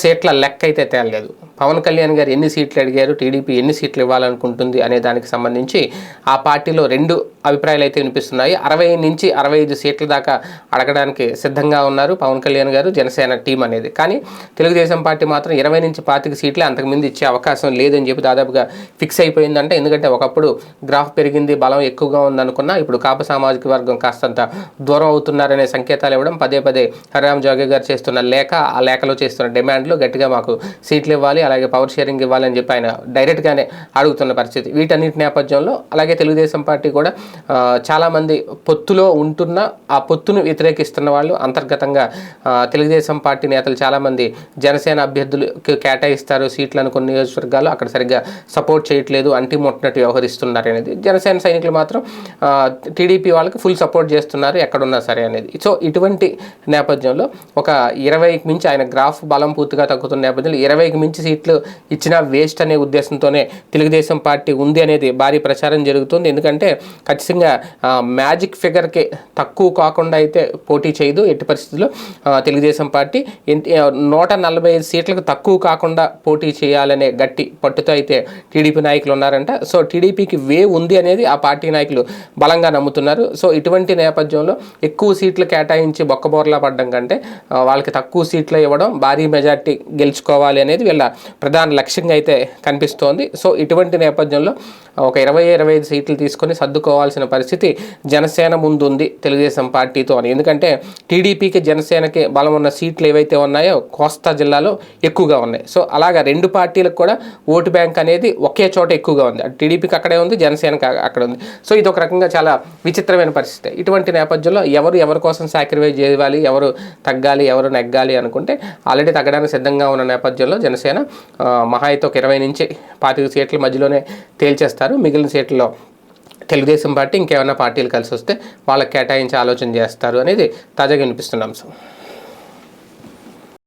సీట్ల లెక్క అయితే తేలలేదు పవన్ కళ్యాణ్ గారు ఎన్ని సీట్లు అడిగారు? టీడీపీ ఎన్ని సీట్లు ఇవ్వాలనుకుంటుంది అనే దానికి సంబంధించి ఆ పార్టీలో రెండు అభిప్రాయాలు అయితే వినిపిస్తున్నాయి. అరవై నుంచి అరవై ఐదు సీట్ల దాకా అడగడానికి సిద్ధంగా ఉన్నారు పవన్ కళ్యాణ్ గారు జనసేన టీం అనేది. కానీ తెలుగుదేశం పార్టీ మాత్రం ఇరవై నుంచి పాతిక సీట్లే అంతకుముందు ఇచ్చే అవకాశం లేదని చెప్పి దాదాపుగా ఫిక్స్ అయిపోయిందంటే. ఎందుకంటే ఒకప్పుడు గ్రాఫ్ పెరిగింది బలం ఎక్కువగా ఉందనుకున్నా ఇప్పుడు కాప సామాజిక వర్గం కాస్తంత దూరం అవుతున్నారనే సంకేతాలు ఇవ్వడం పదే పదే హరిరామ్ జోగి గారు చేస్తున్న లేఖ ఆ లేఖలో చేస్తున్న డిమాండ్ డిమాండ్లు గట్టిగా మాకు సీట్లు ఇవ్వాలి అలాగే పవర్ షేరింగ్ ఇవ్వాలి అని చెప్పి ఆయన డైరెక్ట్గానే అడుగుతున్న పరిస్థితి. వీటన్నిటి నేపథ్యంలో అలాగే తెలుగుదేశం పార్టీ కూడా చాలామంది పొత్తులో ఉంటున్న ఆ పొత్తును వ్యతిరేకిస్తున్న వాళ్ళు అంతర్గతంగా తెలుగుదేశం పార్టీ నేతలు చాలామంది జనసేన అభ్యర్థులకు కేటాయిస్తారు సీట్లను కొన్ని నియోజకవర్గాలు అక్కడ సరిగ్గా సపోర్ట్ చేయట్లేదు అంటి ముట్టినట్టు వ్యవహరిస్తున్నారు అనేది. జనసేన సైనికులు మాత్రం టీడీపీ వాళ్ళకి ఫుల్ సపోర్ట్ చేస్తున్నారు ఎక్కడున్నా సరే అనేది. సో ఇటువంటి నేపథ్యంలో ఒక ఇరవైకి మించి ఆయన గ్రాఫ్ బలం పూర్తి పూర్తిగా తగ్గుతున్న నేపథ్యంలో ఇరవైకి మించి సీట్లు ఇచ్చినా వేస్ట్ అనే ఉద్దేశంతోనే తెలుగుదేశం పార్టీ ఉంది అనేది భారీ ప్రచారం జరుగుతుంది. ఎందుకంటే ఖచ్చితంగా మ్యాజిక్ ఫిగర్కి తక్కువ కాకుండా అయితే పోటీ చేయదు ఎట్టి పరిస్థితుల్లో. తెలుగుదేశం పార్టీ నూట నలభై ఐదు సీట్లకు తక్కువ కాకుండా పోటీ చేయాలనే గట్టి పట్టుతో అయితే టీడీపీ నాయకులు ఉన్నారంట. సో టీడీపీకి వే ఉంది అనేది ఆ పార్టీ నాయకులు బలంగా నమ్ముతున్నారు. సో ఇటువంటి నేపథ్యంలో ఎక్కువ సీట్లు కేటాయించి బొక్కబోర్లా పడడం కంటే వాళ్ళకి తక్కువ సీట్లు ఇవ్వడం భారీ మెజార్టీ గెలుచుకోవాలి అనేది వీళ్ళ ప్రధాన లక్ష్యంగా అయితే కనిపిస్తోంది. సో ఇటువంటి నేపథ్యంలో ఒక ఇరవై ఇరవై ఐదు సీట్లు తీసుకొని సర్దుకోవాల్సిన పరిస్థితి జనసేన ముందుంది తెలుగుదేశం పార్టీతో అని. ఎందుకంటే టీడీపీకి జనసేనకి బలం ఉన్న సీట్లు ఏవైతే ఉన్నాయో కోస్తా జిల్లాలో ఎక్కువగా ఉన్నాయి. సో అలాగా రెండు పార్టీలకు కూడా ఓటు బ్యాంక్ అనేది ఒకే చోట ఎక్కువగా ఉంది. టీడీపీకి అక్కడే ఉంది జనసేనకి అక్కడ ఉంది. సో ఇది ఒక రకంగా చాలా విచిత్రమైన పరిస్థితి. ఇటువంటి నేపథ్యంలో ఎవరు ఎవరి కోసం సాక్రిఫైస్ చేయాలి ఎవరు తగ్గాలి ఎవరు నెగ్గాలి అనుకుంటే ఆల్రెడీ తగ్గడానికి సిద్ధంగా ఉన్న నేపథ్యంలో జనసేన ఆ, మహా అయితే ఒక ఇరవై నుంచి పాతిక సీట్ల మధ్యలోనే తేల్చేస్తారు మిగిలిన సీట్లలో తెలుగుదేశం పార్టీ ఇంకేమైనా పార్టీలు కలిసి వస్తే వాళ్ళకి కేటాయించే ఆలోచన చేస్తారు అనేది తాజాగా వినిపిస్తున్న అంశం.